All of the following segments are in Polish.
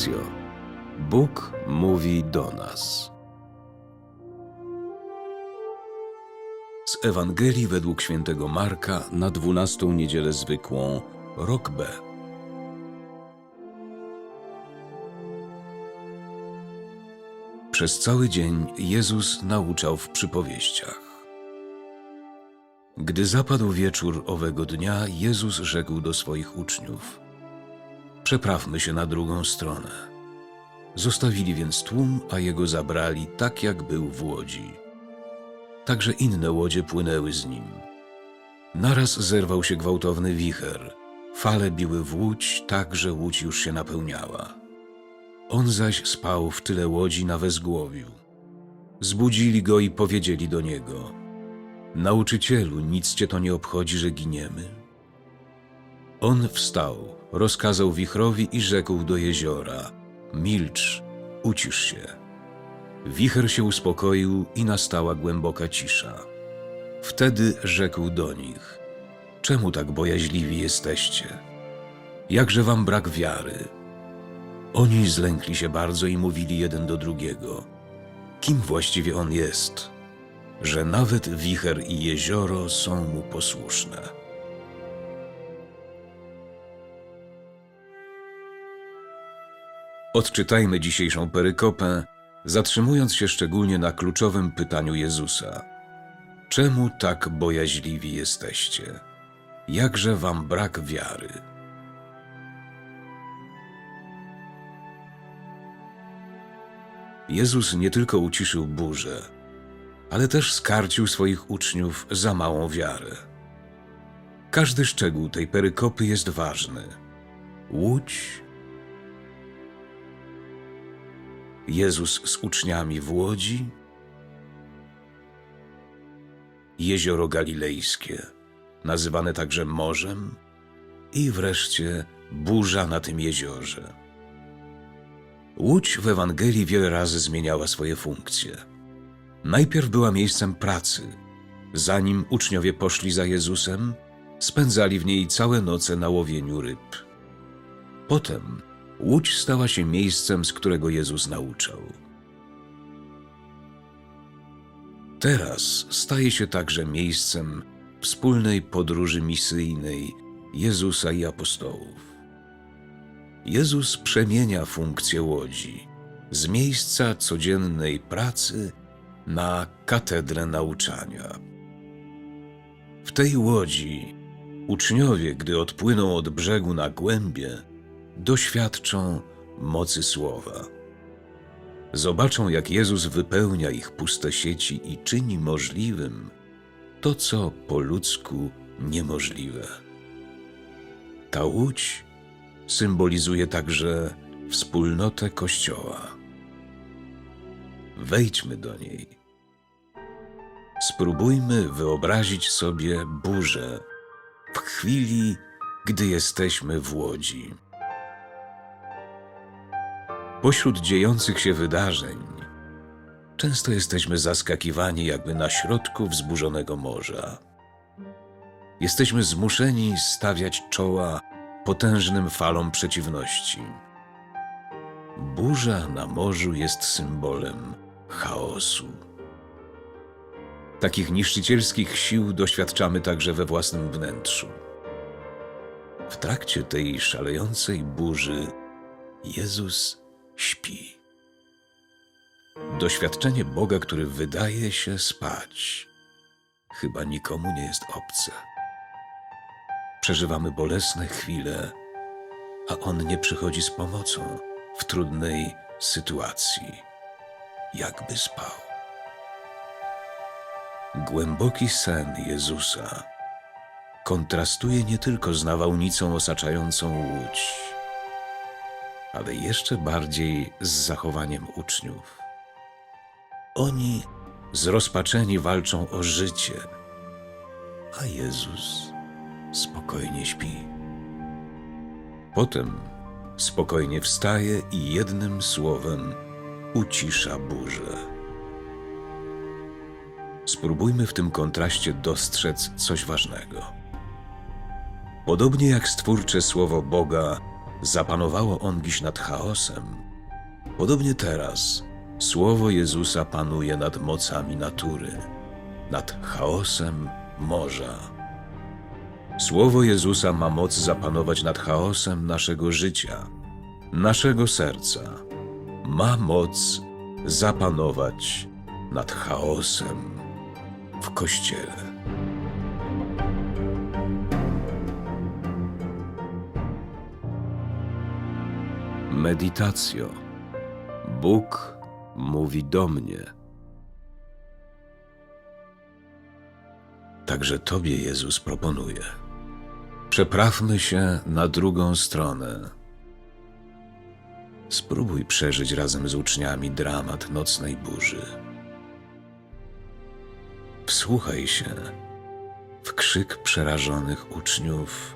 Lekcjo. Bóg mówi do nas. Z Ewangelii według świętego Marka na dwunastą niedzielę zwykłą, rok B. Przez cały dzień Jezus nauczał w przypowieściach. Gdy zapadł wieczór owego dnia, Jezus rzekł do swoich uczniów: Przeprawmy się na drugą stronę. Zostawili więc tłum, a jego zabrali tak, jak był w łodzi. Także inne łodzie płynęły z nim. Naraz zerwał się gwałtowny wicher. Fale biły w łódź, tak, że łódź już się napełniała. On zaś spał w tyle łodzi na wezgłowiu. Zbudzili go i powiedzieli do niego: Nauczycielu, nic cię to nie obchodzi, że giniemy? On wstał, rozkazał wichrowi i rzekł do jeziora: Milcz, ucisz się. Wicher się uspokoił i nastała głęboka cisza. Wtedy rzekł do nich: Czemu tak bojaźliwi jesteście? Jakże wam brak wiary? Oni zlękli się bardzo i mówili jeden do drugiego: Kim właściwie on jest, że nawet wicher i jezioro są mu posłuszne? Odczytajmy dzisiejszą perykopę, zatrzymując się szczególnie na kluczowym pytaniu Jezusa: Czemu tak bojaźliwi jesteście? Jakże wam brak wiary? Jezus nie tylko uciszył burzę, ale też skarcił swoich uczniów za małą wiarę. Każdy szczegół tej perykopy jest ważny. Łódź, Jezus z uczniami w łodzi, jezioro galilejskie, nazywane także morzem, i wreszcie burza na tym jeziorze. Łódź w Ewangelii wiele razy zmieniała swoje funkcje. Najpierw była miejscem pracy. Zanim uczniowie poszli za Jezusem, spędzali w niej całe noce na łowieniu ryb. Potem łódź stała się miejscem, z którego Jezus nauczał. Teraz staje się także miejscem wspólnej podróży misyjnej Jezusa i apostołów. Jezus przemienia funkcję łodzi z miejsca codziennej pracy na katedrę nauczania. W tej łodzi uczniowie, gdy odpłyną od brzegu na głębie, doświadczą mocy słowa. Zobaczą, jak Jezus wypełnia ich puste sieci i czyni możliwym to, co po ludzku niemożliwe. Ta łódź symbolizuje także wspólnotę Kościoła. Wejdźmy do niej. Spróbujmy wyobrazić sobie burzę w chwili, gdy jesteśmy w łodzi. Pośród dziejących się wydarzeń często jesteśmy zaskakiwani jakby na środku wzburzonego morza. Jesteśmy zmuszeni stawiać czoła potężnym falom przeciwności. Burza na morzu jest symbolem chaosu. Takich niszczycielskich sił doświadczamy także we własnym wnętrzu. W trakcie tej szalejącej burzy Jezus śpi. Doświadczenie Boga, który wydaje się spać, chyba nikomu nie jest obce. Przeżywamy bolesne chwile, a On nie przychodzi z pomocą w trudnej sytuacji, jakby spał. Głęboki sen Jezusa kontrastuje nie tylko z nawałnicą osaczającą łódź, ale jeszcze bardziej z zachowaniem uczniów. Oni zrozpaczeni walczą o życie, a Jezus spokojnie śpi. Potem spokojnie wstaje i jednym słowem ucisza burzę. Spróbujmy w tym kontraście dostrzec coś ważnego. Podobnie jak stwórcze słowo Boga zapanowało ongiś nad chaosem, podobnie teraz słowo Jezusa panuje nad mocami natury, nad chaosem morza. Słowo Jezusa ma moc zapanować nad chaosem naszego życia, naszego serca. Ma moc zapanować nad chaosem w kościele. Meditacjo. Bóg mówi do mnie. Także Tobie Jezus proponuje. Przeprawmy się na drugą stronę. Spróbuj przeżyć razem z uczniami dramat nocnej burzy. Wsłuchaj się w krzyk przerażonych uczniów.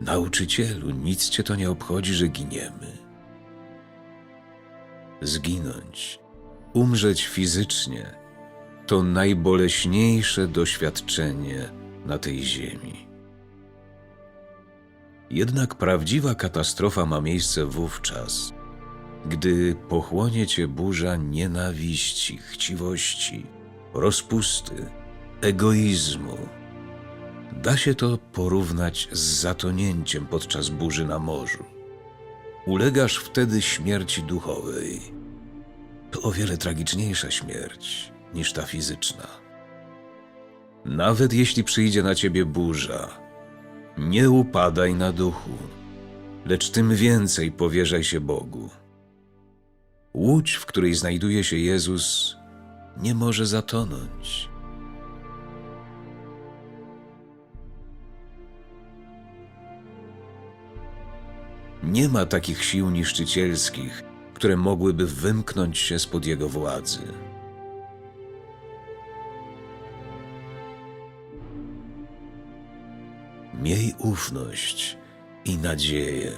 Nauczycielu, nic cię to nie obchodzi, że giniemy. Zginąć, umrzeć fizycznie to najboleśniejsze doświadczenie na tej ziemi. Jednak prawdziwa katastrofa ma miejsce wówczas, gdy pochłonie cię burza nienawiści, chciwości, rozpusty, egoizmu. Da się to porównać z zatonięciem podczas burzy na morzu. Ulegasz wtedy śmierci duchowej. To o wiele tragiczniejsza śmierć niż ta fizyczna. Nawet jeśli przyjdzie na ciebie burza, nie upadaj na duchu, lecz tym więcej powierzaj się Bogu. Łódź, w której znajduje się Jezus, nie może zatonąć. Nie ma takich sił niszczycielskich, które mogłyby wymknąć się spod jego władzy. Miej ufność i nadzieję,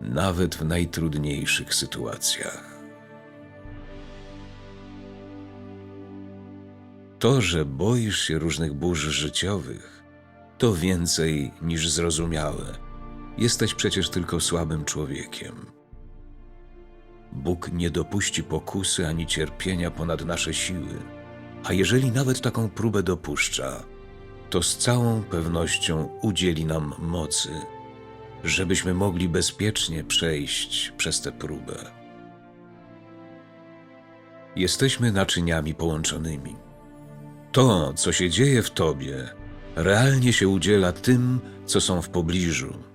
nawet w najtrudniejszych sytuacjach. To, że boisz się różnych burz życiowych, to więcej niż zrozumiałe. Jesteś przecież tylko słabym człowiekiem. Bóg nie dopuści pokusy ani cierpienia ponad nasze siły, a jeżeli nawet taką próbę dopuszcza, to z całą pewnością udzieli nam mocy, żebyśmy mogli bezpiecznie przejść przez tę próbę. Jesteśmy naczyniami połączonymi. To, co się dzieje w Tobie, realnie się udziela tym, co są w pobliżu.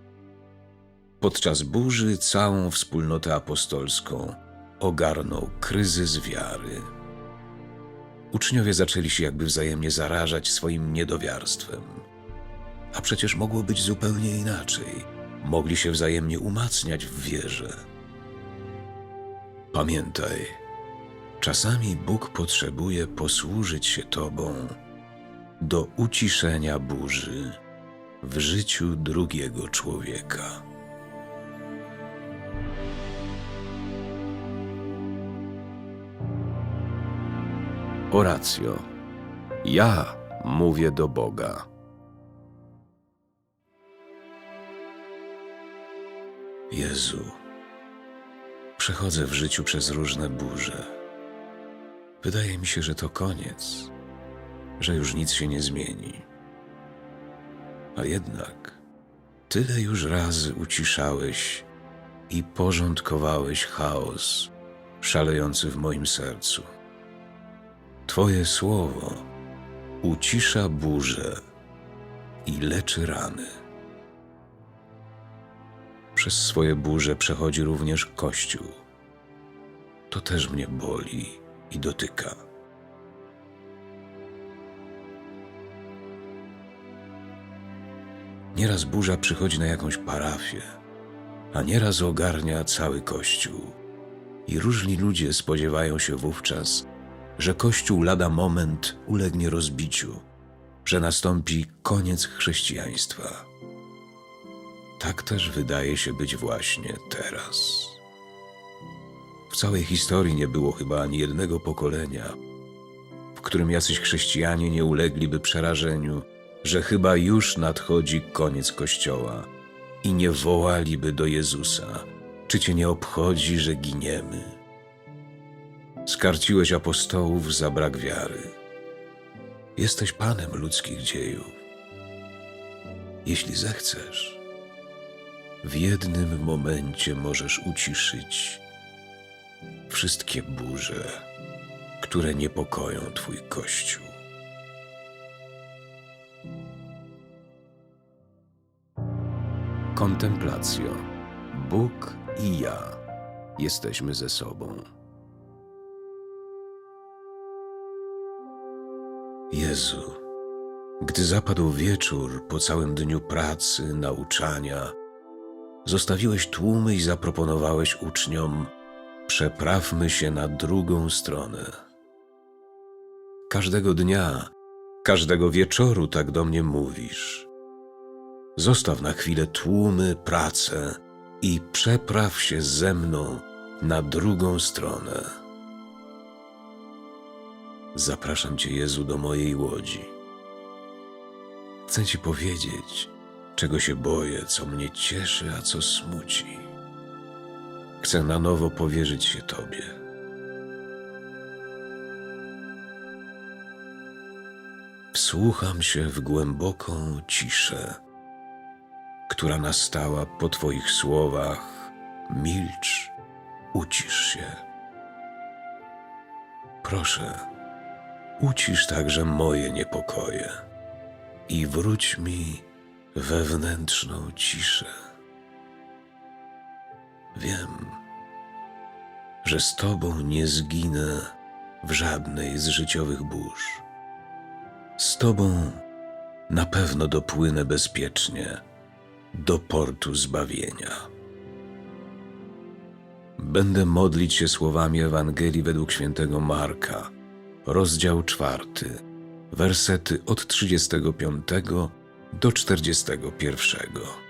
Podczas burzy całą wspólnotę apostolską ogarnął kryzys wiary. Uczniowie zaczęli się jakby wzajemnie zarażać swoim niedowiarstwem. A przecież mogło być zupełnie inaczej. Mogli się wzajemnie umacniać w wierze. Pamiętaj, czasami Bóg potrzebuje posłużyć się Tobą do uciszenia burzy w życiu drugiego człowieka. Oracjo. Ja mówię do Boga. Jezu, przechodzę w życiu przez różne burze. Wydaje mi się, że to koniec, że już nic się nie zmieni. A jednak tyle już razy uciszałeś i porządkowałeś chaos szalejący w moim sercu. Twoje słowo ucisza burzę i leczy rany. Przez swoje burze przechodzi również Kościół. To też mnie boli i dotyka. Nieraz burza przychodzi na jakąś parafię, a nieraz ogarnia cały Kościół. I różni ludzie spodziewają się wówczas, że Kościół lada moment ulegnie rozbiciu, że nastąpi koniec chrześcijaństwa. Tak też wydaje się być właśnie teraz. W całej historii nie było chyba ani jednego pokolenia, w którym jacyś chrześcijanie nie ulegliby przerażeniu, że chyba już nadchodzi koniec Kościoła i nie wołaliby do Jezusa: Czy cię nie obchodzi, że giniemy? Skarciłeś apostołów za brak wiary. Jesteś panem ludzkich dziejów. Jeśli zechcesz, w jednym momencie możesz uciszyć wszystkie burze, które niepokoją Twój Kościół. Kontemplacjo. Bóg i ja jesteśmy ze sobą. Jezu, gdy zapadł wieczór po całym dniu pracy, nauczania, zostawiłeś tłumy i zaproponowałeś uczniom: Przeprawmy się na drugą stronę. Każdego dnia, każdego wieczoru tak do mnie mówisz. Zostaw na chwilę tłumy, pracę i przepraw się ze mną na drugą stronę. Zapraszam Cię, Jezu, do mojej łodzi. Chcę Ci powiedzieć, czego się boję, co mnie cieszy, a co smuci. Chcę na nowo powierzyć się Tobie. Wsłucham się w głęboką ciszę, która nastała po Twoich słowach. Milcz, ucisz się. Proszę, ucisz także moje niepokoje i wróć mi wewnętrzną ciszę. Wiem, że z Tobą nie zginę w żadnej z życiowych burz. Z Tobą na pewno dopłynę bezpiecznie do portu zbawienia. Będę modlić się słowami Ewangelii według świętego Marka, rozdział czwarty, wersety od 35 do 41.